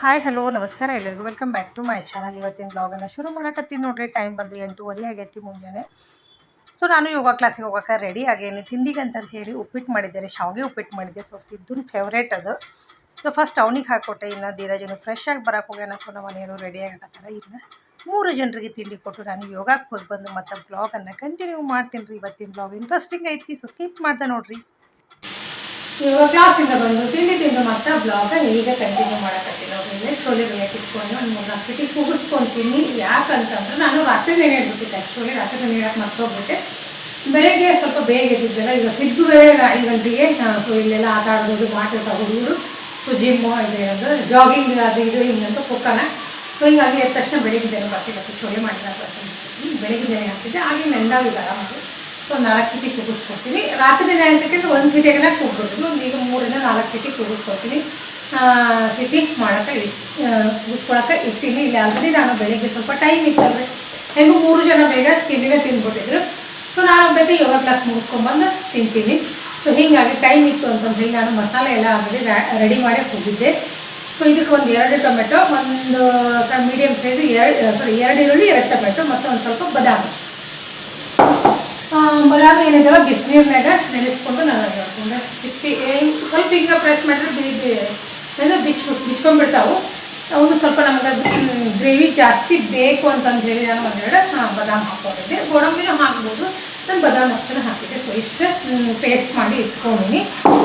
Hi hello ನಮಸ್ಕಾರ ಎಲ್ಲರಿಗೂ. Welcome back to my channel ಇವತ್ತಿನ ಬ್ಲಾಗನ್ನು ಶುರು ಮಾಡಕತ್ತೀನಿ ನೋಡ್ರಿ. ಟೈಮ್ ಬಂದು ಎಂಟೂವರೆ ಆಗೈತಿ ಮುಂಜಾನೆ. ಸೊ ನಾನು ಯೋಗ ಕ್ಲಾಸಿಗೆ ಹೋಗೋಕೆ ರೆಡಿ ಆಗೇನಿ ತಿಂಡಿಗೆ ಅಂತ ಹೇಳಿ ಉಪ್ಪಿಟ್ಟು ಮಾಡಿದ್ದೆ ರೀ ಶಾವಿಗೆ ಉಪ್ಪಿಟ್ಟು ಮಾಡಿದ್ದೆ. ಸೊ ಸಿದ್ದುನ್ ಫೇವ್ರೇಟ್ ಅದು. ಸೊ ಫಸ್ಟ್ ಅವನಿಗೆ ಹಾಕ್ಕೊಟ್ಟೆ ಇನ್ನು ಧೀರಜನು ಫ್ರೆಶ್ ಆಗಿ ಬರೋಕೆ ಹೋಗ್ಯಾನ. ಸೊ ನಮ್ಮ ಮನೆಯವರು ರೆಡಿ ಆಗಕತ್ತಾರ. ಇನ್ನು ಮೂರು ಜನರಿಗೆ ತಿಂಡಿ ಕೊಟ್ಟು ನಾನು ಯೋಗಕ್ಕೆ ಹೋಗಿ ಬಂದು ಮತ್ತು ಬ್ಲಾಗನ್ನು ಕಂಟಿನ್ಯೂ ಮಾಡ್ತೀನಿ ರೀ. ಇವತ್ತಿನ ಬ್ಲಾಗ್ ಇಂಟ್ರೆಸ್ಟಿಂಗ್ ಐತಿ. ಸೊ ಸ್ಕಿಪ್ ಮಾಡ್ದೆ ನೋಡ್ರಿ. ಯೋಗ ಕ್ಲಾಸಿಂದ ಬಂದು ತಿಂಡಿ ತಿಂದು ಮತ್ತೆ ಬ್ಲಾಗ ಈಗ ಕಂಟಿನ್ಯೂ ಮಾಡಕತ್ತೀನಿ. ಅವ್ರಿಗೆ ಚೋಲೆ ಬೇಯಕ್ಕೆ ಇಟ್ಕೊಂಡು ಒಂದು ಮೂರು ನಾಲ್ಕು ಸತಿ ಕೂಗಿಸ್ಕೊತೀನಿ. ಯಾಕಂತಂದ್ರೆ ನಾನು ರಾತ್ರಿ ನೆನೆ ಇಟ್ಬಿಟ್ಟಿದ್ದೆ ಆ್ಯಕ್ಚುಲಿ ರಾತ್ರಿ ನೆನೆ ಇಡಕ್ಕೆ ಮರ್ತೋಗ್ಬಿಟ್ಟೆ. ಬೆಳಗ್ಗೆ ಸ್ವಲ್ಪ ಬೇಗ ಎದ್ದಿದ್ದೆಲ್ಲ. ಈಗ ಸಿದ್ದು ಬೇರೆ ಐದು ಗಂಟೆಗೆ ಸೊ ಇಲ್ಲೆಲ್ಲ ಆಟ ಆಡೋದು ಮಾಡ್ತಿರ್ತಾರೆ ತಗೊಂಡು ಸೊ ಜಿಮ್ಮು ಇದೆ ಅದು ಜಾಗಿಂಗ್ ಅದು ಇದು ಹಿಂಗಂತ ಕುಕ್ಕನ ಸೊ ಹಿಂಗಾಗಿ ಎದ್ದ ತಕ್ಷಣ ಬೆಳಿಗ್ಗೆ ಜನ ಬರ್ತಿದ್ದೆ. ಚೋಲೆ ಮಾಡಿದ ಬೆಳಿಗ್ಗೆ ಬೇರೆ ಹಾಕ್ತಿದ್ದೆ ಹಾಗೆ ನೆಂದಾಗಿದ್ದಾರೆ ಆರಾಮಾಗಿ ಸೊ ನಾಲ್ಕು ಸಿಟಿ ಕೂಗಿಸ್ಕೊಡ್ತೀನಿ. ರಾತ್ರಿ ನೆನಪಿಟ್ಟು ಒಂದು ಸಿಟಿಗೆಲ್ಲ ಕೂಗ್ಬಿಡ್ತೀನಿ ಈಗ ಮೂರಿಂದ ನಾಲ್ಕು ಸಿಟಿ ಕೂಗಿಸ್ಕೊಡ್ತೀನಿ. ಸಿಟಿ ಮಾಡೋಕೆ ಇಡಿ ಕೂಗಿಸ್ಕೊಳಕ್ಕೆ ಇರ್ತೀನಿ. ಇಲ್ಲಿ ಆಲ್ರೆಡಿ ನಾನು ಬೆಳಿಗ್ಗೆ ಸ್ವಲ್ಪ ಟೈಮ್ ಇತ್ತಲ್ರಿ ಹೆಂಗೂ ಮೂರು ಜನ ಬೇಗ ತಿಂಡಿನೇ ತಿಂದ್ಬಿಟ್ಟಿದ್ರು. ಸೊ ನಾನು ಬೇಕು ಯೋಗ ಕ್ಲಾಸ್ ಮುಗಿಸ್ಕೊಂಬಂದು ತಿಂತೀನಿ. ಸೊ ಹೀಗಾಗಿ ಟೈಮ್ ಇತ್ತು ಅಂತಂದು ಹೇಳಿ ನಾನು ಮಸಾಲೆ ಎಲ್ಲ ಆಲ್ರೆಡಿ ರೆಡಿ ಮಾಡಿ ಹೋಗಿದ್ದೆ ಸೊ ಇದಕ್ಕೆ ಒಂದು ಎರಡು ಟೊಮೆಟೊ, ಒಂದು ಮೀಡಿಯಮ್ ಸೈಜ್ ಎರಡು ಸಾರಿ ಎರಡು ಈರುಳ್ಳಿ, ಎರಡು ಟೊಮೆಟೊ ಮತ್ತು ಒಂದು ಸ್ವಲ್ಪ ಬಾದಾಮಿ. ಬಾದಾಮಿ ಏನಿದಾವ ಬಿಸಿನೀರ್ನಾಗ ನೆನೆಸ್ಕೊಂಡು ನಾನು ಹೇಳ್ಕೊಂಡೆ ಸಿಪ್ಪಿ ಸ್ವಲ್ಪ ಈಗ ಪ್ರೆಸ್ ಮಾಡಿದ್ರೆ ಬಿ ಅಂದರೆ ಬಿಚ್ಚು, ಬಿಚ್ಕೊಂಡ್ಬಿಡ್ತಾವು. ಅವನು ಸ್ವಲ್ಪ ನಮ್ಗೆ ಗ್ರೇವಿ ಜಾಸ್ತಿ ಬೇಕು ಅಂತಂದು ಹೇಳಿ ನಾನು ಒಂದೆರಡು ಬಾದಾಮ್ ಹಾಕೊಂಡಿದ್ದೆ. ಗೋಡಂಬಿನೂ ಹಾಕ್ಬೋದು. ನಾನು ಬದಾಮ್ ಅಷ್ಟನ್ನು ಹಾಕಿದ್ದೆ. ಸೊ ಇಷ್ಟು ಪೇಸ್ಟ್ ಮಾಡಿ ಇಟ್ಕೊಂಡಿನಿ.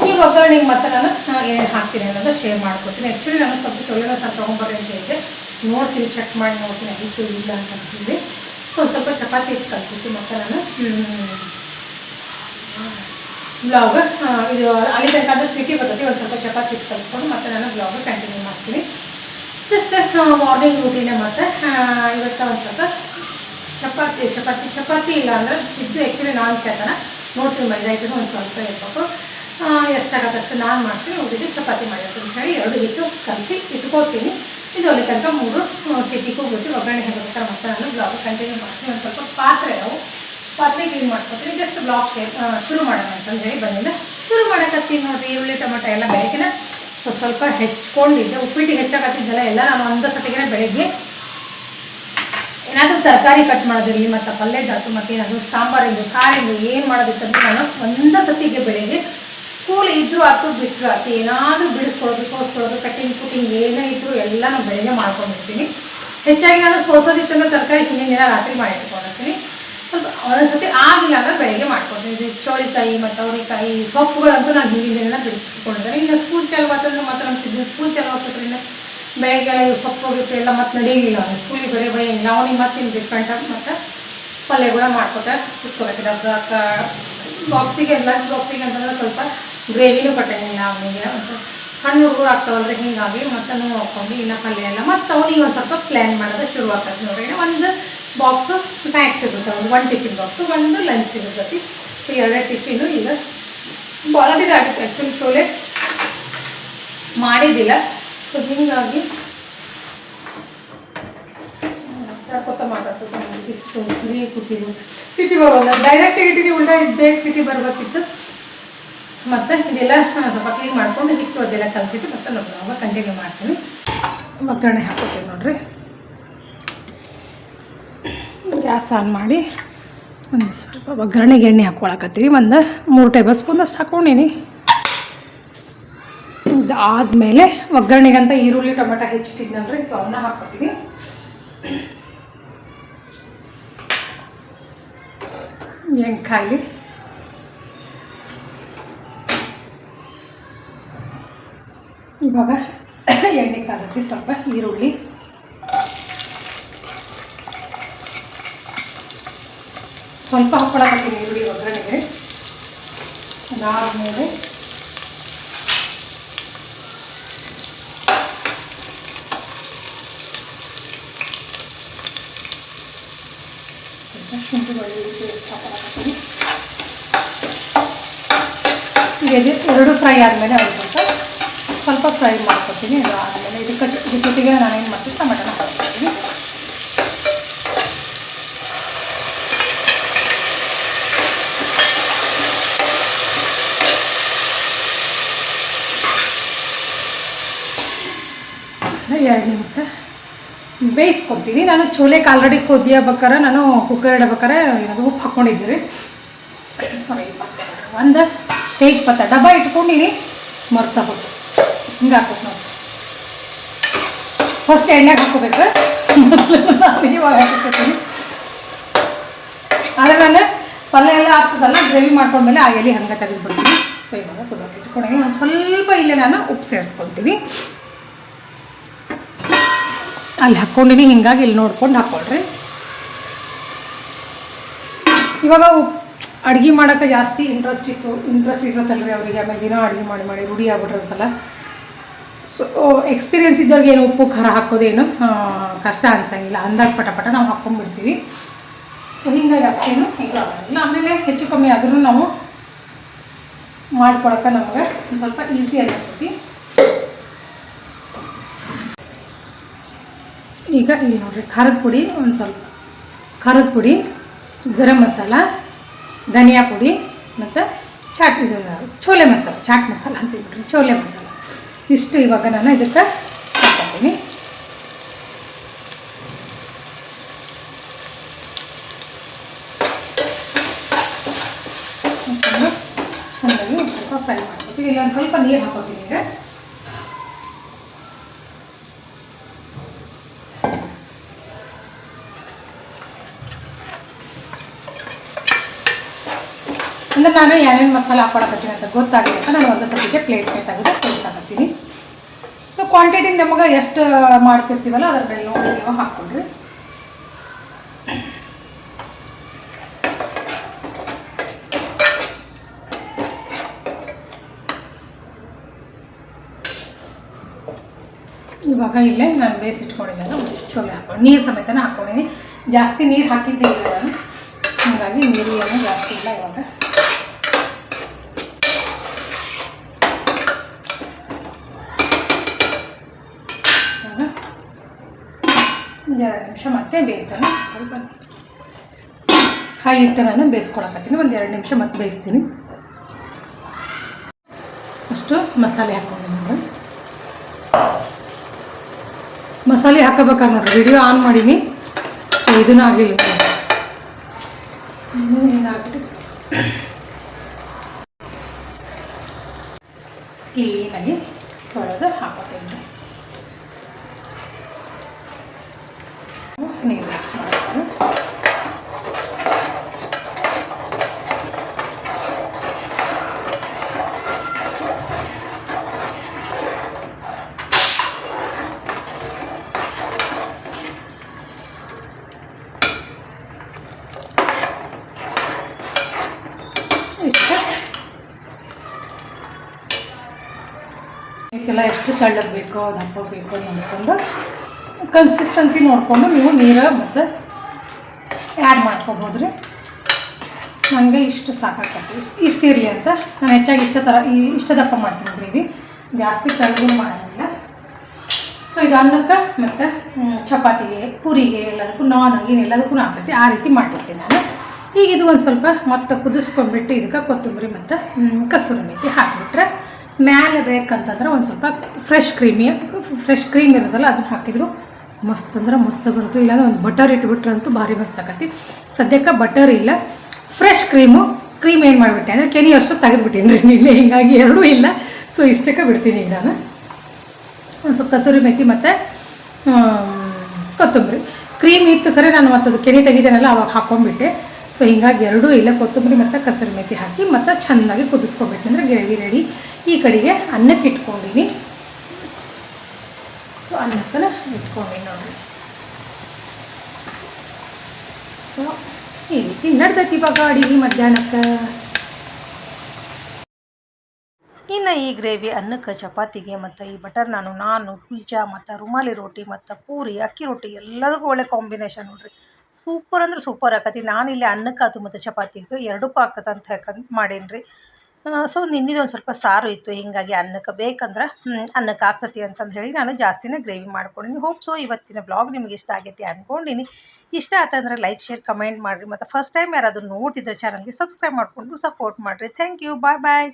ಈ ಒಗ್ಗರಣೆಗೆ ಮತ್ತೆ ನಾನು ಏನೇನು ಹಾಕ್ತೀನಿ ಅನ್ನೋದು ಶೇರ್ ಮಾಡ್ಕೊತೀನಿ ಆ್ಯಕ್ಚುಲಿ ನಾನು ಸ್ವಲ್ಪ ತೊಳೆಯೋ ಸ್ವಲ್ಪ ತೊಗೊಂಬರ್ರಿ ಅಂತ ಹೇಳಿದೆ ನೋಡ್ತೀನಿ ಚೆಕ್ ಮಾಡಿ ನೋಡ್ತೀನಿ ಅದಕ್ಕೆ ಇಲ್ಲ ಅಂತ ಹೇಳಿ. ಒಂದು ಸ್ವಲ್ಪ ಚಪಾತಿ ಇಟ್ಟು ಕಲಿಸಿತ್ತು ಮತ್ತೆ ನಾನು. ಬ್ಲಾಗ್ ಇದು ಅಲ್ಲಿ ತನಕ ಅಂದ್ರೆ ಸಿಟಿ ಬರ್ತೈತಿ ಒಂದು ಸ್ವಲ್ಪ ಚಪಾತಿ ಇಟ್ಟು ಕಲಿಸ್ಕೊಂಡು ಮತ್ತೆ ನಾನು ಬ್ಲಾಗ್ ಕಂಟಿನ್ಯೂ ಮಾಡ್ತೀನಿ. ಜಸ್ಟ್ ಮಾರ್ನಿಂಗ್ ರೂಟೀನೇ ಮತ್ತೆ ಇವತ್ತು ಒಂದು ಸ್ವಲ್ಪ ಚಪಾತಿ ಚಪಾತಿ ಚಪಾತಿ ಇಲ್ಲ ಅಂದರೆ ಸಿದ್ದು ಆ್ಯಕ್ಚುಲಿ ನಾನು ಕೇಳ್ತಾನೆ ನೋಡ್ತೀನಿ ಮೈದಾಯ್ತು ಒಂದು ಸ್ವಲ್ಪ ಇರಬೇಕು. ಎಷ್ಟಾಗತ್ತಷ್ಟು ನಾನು ಮಾಡ್ತೀನಿ ಉಳಿದಿದ್ದು ಚಪಾತಿ ಮಾಡಿರ್ತೀನಿ ಹೇಳಿ ಎರಡು ಹಿಟ್ಟು ಕಲಸಿ ಇಟ್ಕೊಳ್ತೀನಿ ಇದು ಅಲ್ಲಿ ತನಕ ಮೂರು ಸಿಟಿ ಹೋಗ್ಬಿಟ್ಟು ಒಗ್ಗರಣೆ ಹಾಕೋಬೇಕಾದ್ರೆ ಮತ್ತೆ ನಾನು ಬ್ಲಾಗ್ ಕಂಟಿನ್ಯೂ ಮಾಡ್ತೀನಿ. ಒಂದು ಸ್ವಲ್ಪ ಪಾತ್ರೆ ಅವು. ಪಾತ್ರೆ ಕ್ಲೀನ್ ಮಾಡ್ಕೊತೀನಿ. ಜಸ್ಟ್ ಬ್ಲಾಗ್ ಶೇರ್ ಮಾಡೋಣ ಅಂತಂದು ಹೇಳಿ ಬಂದಿಲ್ಲ. ಶುರು ಮಾಡಕತ್ತೀನಿ ನೋಡಿರಿ. ಈರುಳ್ಳಿ, ಟೊಮೊಟೊ ಎಲ್ಲ ಬೆಳಗ್ಗೆನ ಸೊ ಸ್ವಲ್ಪ ಹೆಚ್ಕೊಂಡಿದ್ದೆ. ಉಪ್ಪಿಟ್ಟು ಹೆಚ್ಚಾಕತ್ತಿದ್ದೆಲ್ಲ ಎಲ್ಲ ನಾನು ಒಂದು ಸತಿಗೆ ಬೆಳಗ್ಗೆ. ಏನಾದರೂ ತರಕಾರಿ ಕಟ್ ಮಾಡೋದಿರಲಿ, ಮತ್ತು ಪಲ್ಯದಾತು ಮತ್ತು ಏನಾದರೂ ಸಾಂಬಾರಿಂದು ಸಾರಿಂದು ಏನು ಮಾಡೋದಿತ್ತಂದ್ರೆ ನಾನು ಒಂದು ಸತಿಗೆ ಬೆಳಗ್ಗೆ ಸ್ಕೂಲ್ ಇದ್ದರೂ ಆತು ಬಿಟ್ಟರು ಹತ್ತು ಏನಾದರೂ ಬಿಡಿಸ್ಕೊಳ್ಳೋದು ಸೋಸ್ಕೊಳ್ಳೋದು ಕಟ್ಟಿಂಗ್ ಕುಟ್ಟಿಂಗ್ ಏನೇ ಇದ್ದರೂ ಎಲ್ಲ ನಾನು ಬೆಳಗ್ಗೆ ಮಾಡ್ಕೊಂಡಿರ್ತೀನಿ. ಹೆಚ್ಚಾಗಿ ನಾನು ಸೋಸೋದಿತ್ತಂದ್ರೆ ತರಕಾರಿ ಹಿಂದಿನ ದಿನ ರಾತ್ರಿ ಮಾಡಿ ಇಟ್ಕೊಂಡಿರ್ತೀನಿ. ಸ್ವಲ್ಪ ಒಂದೊಂದ್ಸತಿ ಆಗಿಲ್ಲ ಅಂದ್ರೆ ಬೆಳಗ್ಗೆ ಮಾಡ್ಕೊಳ್ತೀನಿ ಚೋಳಿಕಾಯಿ, ಮತ್ತು ಅವ್ರಿಕಾಯಿ, ಸೊಪ್ಪುಗಳಂತೂ ನಾನು ಹಿಂದಿನ ದಿನ ಬಿಡಿಸ್ಕೊಂಡಿದ್ದೇನೆ. ಇನ್ನು ಸ್ಕೂಲ್ ಚಾಲು ಆತಂದ್ರೆ ಮತ್ತೆ ನಮ್ಮ ಸಿದ್ಧ ಸ್ಕೂಲ್ ಚಾಲು ಆಗ್ತದ್ರಿಂದ ಬೆಳಗ್ಗೆ ಎಲ್ಲ ಸೊಪ್ಪು ಹೋಗಿತ್ತು, ಎಲ್ಲ ಮತ್ತೆ ನಡೆಯಲಿಲ್ಲ ಅವನು ಸ್ಕೂಲಿಗೆ ಬರೀ ನಾವು ಅವನಿಗೆ ಮತ್ತೆ ಡಿಫ್ರೆಂಟಾಗಿ ಮತ್ತು ಪಲ್ಯ ಕೂಡ ಮಾಡ್ಕೊತ ಕುತ್ಕೋಬೇಕು ಡಬ್ಬ ಬಾಕ್ಸಿಗೆ, ಲಂಚ್ ಬಾಕ್ಸಿಗೆ ಅಂತಂದ್ರೆ ಸ್ವಲ್ಪ ಗ್ರೇವಿನೂ ಕಟ್ಟಂಗಿಲ್ಲ ಅವನಿಗೆ ಮತ್ತು ಹಣ್ಣು ಹುಡುಗರು ಆಗ್ತಾವಲ್ರಿ, ಹೀಗಾಗಿ ಮತ್ತೆ ನೋವು ಹಾಕ್ಕೊಂಡು ಇನ್ನು ಪಲ್ಯ ಎಲ್ಲ ಮತ್ತು ಅವನಿಗೆ ಒಂದು ಸ್ವಲ್ಪ ಪ್ಲ್ಯಾನ್ ಮಾಡೋದು ಶುರು ಆಗ್ತದೆ ನೋಡ್ರಿ ಒಂದು ಬಾಕ್ಸು ಸ್ನ್ಯಾಕ್ಸ್ ಇರುತ್ತೆ. ಒಂದು ಒನ್ ಟಿಫಿನ್ ಬಾಕ್ಸು ಒಂದು ಲಂಚ್ ಇರ್ತೈತಿ. ಸೊ ಎರಡೇ ಟಿಫಿನು ಈಗ ಭಾಳ ದಿನ ಆಗಿತ್ತು ಆ್ಯಕ್ಚುಲಿ ಚೋಲೆ ಮಾಡಿದ್ದಿಲ್ಲ. ಸೊ ಹೀಗಾಗಿ ಕೂತಿದ್ವಿ ಸಿಟಿ ಬರೋಲ್ಲ ಡೈರೆಕ್ಟ್ ಇಟ್ಟಿದ್ದೀವಿ ಉಂಡ ಸಿಟಿ ಬರಬೇಕಿತ್ತು ಮತ್ತೆ ಇದೆಲ್ಲ ಸ್ವಲ್ಪ ಕ್ಲೀನ್ ಮಾಡ್ಕೊಂಡು ಹಿಟ್ಟು ಅದೆಲ್ಲ ಕಲಸಿಟ್ಟು ಮತ್ತೆ ನೋಡೋಣ ಅವಾಗ ಕಂಟಿನ್ಯೂ ಮಾಡ್ತೀನಿ ಒಗ್ಗರಣೆ ಹಾಕೋತೀವಿ ನೋಡ್ರಿ ಗ್ಯಾಸ್ ಆನ್ ಮಾಡಿ ಒಂದು ಸ್ವಲ್ಪ ಒಗ್ಗರಣೆಗೆ ಎಣ್ಣೆ ಹಾಕ್ಕೊಳಕತ್ತೀವಿ ಒಂದು ಮೂರು ಟೇಬಲ್ ಸ್ಪೂನ್ ಅಷ್ಟು ಹಾಕ್ಕೊಂಡೀನಿ ಇದಾದಮೇಲೆ ಒಗ್ಗರಣೆಗಂತ ಈರುಳ್ಳಿ, ಟೊಮೆಟೊ ಹೆಚ್ಚಿಟ್ಟಿದ್ನಲ್ರಿ, ಸೊ ಅವನ್ನ ಹಾಕ್ಕೊತೀನಿ ಎಣ್ಕಾಯಿ ಇವಾಗ ಎಣ್ಣೆ ಕಾಲಕ್ಕೆ ಸ್ವಲ್ಪ ಈರುಳ್ಳಿ ಸ್ವಲ್ಪ ಹಾಕ್ಕೊಳಕತ್ತೀನಿ ಈರುಳ್ಳಿ ಒಗ್ಗರಣೆಗೆ ಅದಾದಮೇಲೆ ಸ್ವಲ್ಪ ಶುಂಠಿ ಬೆಳ್ಳುಳ್ಳಿ ಪೇಸ್ಟ್ ಹಾಕ್ಕೊಳಕತ್ತೀನಿ ಇದು ಎರಡು ಫ್ರೈ ಆದಮೇಲೆ ಅದು ಸ್ವಲ್ಪ ಫ್ರೈ ಮಾಡ್ಕೊತೀನಿ ಅದು ಆದಮೇಲೆ ಇದಕ್ಕೆ ಇದ್ರ ಜೊತೆಗೆ ಏನು ಮಾಡ್ತೀನಿ, ಟೊಮೆಟೊನ ಹಾಕ್ತೀನಿ ಎರಡು ನಿಮಿಷ ಬೇಯಿಸ್ಕೊತೀನಿ ನಾನು ಚೋಲೆಗೆ ಆಲ್ರೆಡಿ ಕುದಿಯಬೇಕಾರೆ ನಾನು ಕುಕ್ಕರ್ ಇಡಬೇಕಾರೆ ಏನಾದರೂ ಉಪ್ಪು ಹಾಕ್ಕೊಂಡಿದ್ದೀನಿ. ಸಾರಿ ಒಂದು ತೇಜ್ಪತ್ತ ಡಬ್ಬ ಇಟ್ಕೊಂಡಿನಿ ಮರ್ತಾ ಹೋಗ್ತು ಹಿಂಗೆ ಹಾಕ್ಬೇಕು ನಾವು. ಫಸ್ಟ್ ಎಣ್ಣೆಗೆ ಹಾಕೋಬೇಕು ನಾನು ಇವಾಗ ಹಾಕೋತೀನಿ ಆದರೆ ನಾನು ಪಲ್ಯ ಎಲ್ಲ ಹಾಕ್ತದಲ್ಲ ಗ್ರೇವಿ ಮಾಡ್ಕೊಂಡ್ಮೇಲೆ ಆ ಎಲೆ ಹಂಗೆ ತೆಗೆದುಬಿಡ್ತೀನಿ. ಸೊ ಇವಾಗ ಕುದಕ್ಕೆ ಇಟ್ಕೊಂಡಿ ಒಂದು ಸ್ವಲ್ಪ ಇಲ್ಲೇ ನಾನು ಉಪ್ಪು ಸೇರಿಸ್ಕೊಳ್ತೀನಿ. ಅಲ್ಲಿ ಹಾಕ್ಕೊಂಡಿನಿ, ಹಿಂಗಾಗಿ ಇಲ್ಲಿ ನೋಡ್ಕೊಂಡು ಹಾಕ್ಕೊಳ್ರಿ. ಇವಾಗ ಅಡುಗೆ ಮಾಡೋಕ್ಕೆ ಜಾಸ್ತಿ ಇಂಟ್ರೆಸ್ಟ್ ಇತ್ತು ಇಂಟ್ರೆಸ್ಟ್ ಇರುತ್ತಲ್ರಿ ಅವರಿಗೆ? ಆಮೇಲೆ ದಿನ ಅಡುಗೆ ಮಾಡಿ ಮಾಡಿ ರೂಢಿ ಆಗ್ಬಿಟ್ಟಿರುತ್ತಲ್ಲ. ಸೊ ಎಕ್ಸ್ಪೀರಿಯನ್ಸ್ ಇದ್ದವ್ರಿಗೆ ಏನು ಉಪ್ಪು, ಖಾರ ಹಾಕೋದೇನು ಕಷ್ಟ ಅನ್ಸಂಗಿಲ್ಲ. ಅಂದಾಜು ಪಟ ಪಟ ನಾವು ಹಾಕ್ಕೊಂಡ್ಬಿಡ್ತೀವಿ ಸೊ ಹಿಂಗಾಗಿ ಅಷ್ಟೇನು ಈಗ ಇಲ್ಲ. ಆಮೇಲೆ ಹೆಚ್ಚು ಕಮ್ಮಿ ಆದರೂ ನಾವು ಮಾಡ್ಕೊಳಕ್ಕೆ ನಮಗೆ ಒಂದು ಸ್ವಲ್ಪ ಈಸಿ ಅನ್ನಿಸ್ತೈತಿ ಈಗ ಇಲ್ಲಿ ನೋಡಿರಿ, ಖಾರದ ಪುಡಿ ಒಂದು ಸ್ವಲ್ಪ, ಖಾರದ ಪುಡಿ, ಗರಂ ಮಸಾಲ ಧನಿಯಾ ಪುಡಿ ಮತ್ತು ಚಾಟ್ ಇದು ಚೋಲೆ ಮಸಾಲ, ಚಾಟ್ ಮಸಾಲ ಅಂತ ಬಿಡ್ರಿ ಚೋಲೆ ಮಸಾಲ. ಇಷ್ಟು ಇವಾಗ ನಾನು ಇದಕ್ಕೆ ಹಾಕ್ಕೊಂಡು ಚೆನ್ನಾಗಿ ಸ್ವಲ್ಪ ಫ್ರೈ ಮಾಡ್ಕೊತೀವಿ. ಇಲ್ಲ ಒಂದು ಸ್ವಲ್ಪ ನೀರು ಹಾಕೋತೀನಿ ಈಗ. ಅಂದ್ರೆ ನಾನು ಏನೇನು ಮಸಾಲ ಹಾಕೊಳಕತ್ತೀನಿ ಅಂತ ಗೊತ್ತಾಗಲಿ ಅಂತ ನಾನು ಒಂದು ಸತಿಗೆ ಪ್ಲೇಟ್ಗೆ ತೆಗೆದು ತಗೋತೀನಿ ಸೊ ಕ್ವಾಂಟಿಟಿ ನಮಗೆ ಎಷ್ಟು ಮಾಡ್ತಿರ್ತೀವಲ್ಲ, ಅದ್ರ ಮೇಲೆ ನೋಡಿ ನೀವು ಹಾಕ್ಕೊಂಡ್ರಿ. ಇವಾಗ ಇಲ್ಲೇ ನಾನು ಬೇಯಿಸಿಟ್ಕೊಂಡಿದ್ದೆ ಚೊಲೆ ಹಾಕೊಂಡು ನೀರು ಸಮೇತನ ಹಾಕ್ಕೊಂಡಿನಿ. ಜಾಸ್ತಿ ನೀರು ಹಾಕಿದ್ದೆ ಇಲ್ಲ ನಾನು. ಹಾಗಾಗಿ ನೀರು ಜಾಸ್ತಿ ಇಲ್ಲ ಇವಾಗ. ಒಂದೆರಡು ನಿಮಿಷ ಮತ್ತೆ ಬೇಯಿಸೋಣ. ಸ್ವಲ್ಪ ಹೈ ಇಟ್ಟು ನಾನು ಬೇಯಿಸ್ಕೊಳಕತ್ತೀನಿ. ಒಂದು ಎರಡು ನಿಮಿಷ ಮತ್ತೆ ಬೇಯಿಸ್ತೀನಿ. ಅಷ್ಟು ಮಸಾಲೆ ಹಾಕೋಣ ನೋಡಿ ಮಸಾಲೆ ಹಾಕೋಬೇಕಾದ್ರೆ ನೋಡ್ರಿ? ವಿಡಿಯೋ ಆನ್ ಮಾಡೀನಿ. ಸೊ ಇದನ್ನೂ ಏನಾಗ್ಬಿಟ್ಟು ಕ್ಲೀನಾಗಿ ತೊಳೆದು ಹಾಕೋತೀನಿ ನೀರು ಮಿಕ್ಸ್ ಮಾಡ್ಕೊಂಡು ಇಷ್ಟ ಇದಕ್ಕೆಲ್ಲ ಎಷ್ಟು ತೆಳ್ಳಗೆ ಬೇಕೋ ದಪ್ಪ ಬೇಕೋ ನೋಡಿಕೊಂಡು ಕನ್ಸಿಸ್ಟೆನ್ಸಿ ನೋಡಿಕೊಂಡು ನೀವು ನೀರು ಮತ್ತು ಆ್ಯಡ್ ಮಾಡ್ಕೊಬೋದು ರೀ ನನಗೆ ಇಷ್ಟು ಸಾಕಾಗತ್ತೆ. ಇಷ್ಟು ಇಷ್ಟು ಇರಲಿ ಅಂತ. ನಾನು ಹೆಚ್ಚಾಗಿ ಇಷ್ಟ ಥರ ಈ ಇಷ್ಟ ದಪ್ಪ ಮಾಡ್ತೀನಿ ಗ್ರೇವಿ. ಜಾಸ್ತಿ ತೆಳ್ಳಗೂ ಮಾಡೋಂಗಿಲ್ಲ ಸೊ ಇದು ಅನ್ನಕ್ಕೆ ಮತ್ತು ಚಪಾತಿಗೆ, ಪೂರಿಗೆ ಎಲ್ಲದಕ್ಕೂ ನಾನ್ ಏನು ಎಲ್ಲದಕ್ಕೂ ಆಗ್ತೈತಿ. ಆ ರೀತಿ ಮಾಡಿರ್ತೀನಿ ನಾನು. ಈಗ ಇದು ಒಂದು ಸ್ವಲ್ಪ ಮತ್ತೆ ಕುದಿಸ್ಕೊಂಡ್ಬಿಟ್ಟು ಇದಕ್ಕೆ ಕೊತ್ತಂಬರಿ ಮತ್ತು ಕಸೂರಿ ಮೇಥಿ ಹಾಕಿಬಿಟ್ರೆ ಮ್ಯಾಲೆ ಬೇಕಂತಂದ್ರೆ ಒಂದು ಸ್ವಲ್ಪ ಫ್ರೆಶ್ ಕ್ರೀಮಿ ಫ್ರೆಶ್ ಕ್ರೀಮ್ ಇರೋದಲ್ಲ ಅದನ್ನ ಹಾಕಿದ್ರು. ಮಸ್ತ್ ಅಂದ್ರೆ ಮಸ್ತ್ ಬರುತ್ತೆ. ಇಲ್ಲಾಂದ್ರೆ ಒಂದು ಬಟರ್ ಇಟ್ಬಿಟ್ರೆ ಅಂತೂ ಭಾರಿ ಮಸ್ತ್ ಸದ್ಯಕ್ಕೆ ಬಟರ್ ಇಲ್ಲ. ಫ್ರೆಶ್ ಕ್ರೀಮು ಕ್ರೀಮ್ ಏನು ಮಾಡಿಬಿಟ್ಟೆ ಅಂದರೆ ಕೆನಿ ಅಷ್ಟು ತೆಗೆದ್ಬಿಟ್ಟೀನಿ ರೀ ಇಲ್ಲೇ ಹಿಂಗಾಗಿ ಎರಡೂ ಇಲ್ಲ. ಸೊ ಇಷ್ಟಕ್ಕೆ ಬಿಡ್ತೀನಿ ಈಗ ನಾನು. ಒಂದು ಸ್ವಲ್ಪ ಕಸೂರಿ ಮೆಥಿ ಮತ್ತು ಕೊತ್ತಂಬರಿ. ಕ್ರೀಮ್ ಇತ್ತು ಕರೆ ನಾನು ಮತ್ತದು ಕೆನೆ ತೆಗಿದೇನಲ್ಲ, ಅವಾಗ ಹಾಕೊಂಡ್ಬಿಟ್ಟೆ. ಸೊ ಹಿಂಗಾಗಿ ಎರಡೂ ಇಲ್ಲ. ಕೊತ್ತಂಬರಿ ಮತ್ತು ಕಸೂರಿ ಮೆಥಿ ಹಾಕಿ ಮತ್ತು ಚೆನ್ನಾಗಿ ಕುದಿಸ್ಕೊಬಿಟ್ಟು ಅಂದರೆ ಗ್ರೇವಿ ರೆಡಿ. ಈ ಕಡೆಗೆ ಅನ್ನಕ್ಕೆ ಇಟ್ಕೊಂಡಿನಿ. ಸೊ ಅನ್ನಕ್ಕನ ಇಟ್ಕೊಂಡಿನಿ ನೋಡಿ. ಸೊ ಈ ರೀತಿ ನಡ್ದೈತಿ ಇವಾಗ ಅಡಿಗೆ ಮಧ್ಯಾಹ್ನಕ್ಕೆ. ಇನ್ನು ಈ ಗ್ರೇವಿ ಅನ್ನಕ್ಕೆ, ಚಪಾತಿಗೆ ಮತ್ತು ಈ ಬಟರ್ ನಾನು ನಾನು ಕುಲ್ಚಾ ಮತ್ತು ರುಮಾಲಿ ರೋಟಿ ಮತ್ತು ಪೂರಿ, ಅಕ್ಕಿ ರೊಟ್ಟಿ ಎಲ್ಲದಕ್ಕೂ ಒಳ್ಳೆ ಕಾಂಬಿನೇಷನ್ ನೋಡ್ರಿ. ಸೂಪರ್ ಅಂದ್ರೆ ಸೂಪರ್ ಆಕತಿ. ನಾನು ಇಲ್ಲಿ ಅನ್ನಕ್ಕಾತು ಮತ್ತು ಚಪಾತಿಗೆ ಎರಡಕ್ಕೂ ಆಗ್ತದೆ ಅಂತ ಹೇಳ್ಕೊಂಡು ಮಾಡೀನಿ ರೀ ಸೊ ನಿನ್ನಿದೊಂದು ಸ್ವಲ್ಪ ಸಾರು ಇತ್ತು, ಹೀಗಾಗಿ ಅನ್ನಕ್ಕೆ ಬೇಕಂದ್ರೆ ಅನ್ನಕ್ಕೆ ಆಗ್ತತಿ ಅಂತಂದು ಹೇಳಿ ನಾನು ಜಾಸ್ತಿನೇ ಗ್ರೇವಿ ಮಾಡ್ಕೊಂಡಿನಿ. ಹೋಪ್ ಸೊ ಇವತ್ತಿನ ಬ್ಲಾಗ್ ನಿಮ್ಗೆ ಇಷ್ಟ ಆಗೈತಿ ಅಂದ್ಕೊಂಡಿನಿ ಇಷ್ಟ ಆತಂದ್ರೆ ಲೈಕ್ ಶೇರ್ ಕಮೆಂಟ್ ಮಾಡಿರಿ. ಮತ್ತು ಫಸ್ಟ್ ಟೈಮ್ ಯಾರಾದರೂ ನೋಡ್ತಿದ್ರೆ ಚಾನಲ್ಗೆ ಸಬ್ಸ್ಕ್ರೈಬ್ ಮಾಡಿಕೊಂಡು ಸಪೋರ್ಟ್ ಮಾಡಿರಿ. Thank you bye bye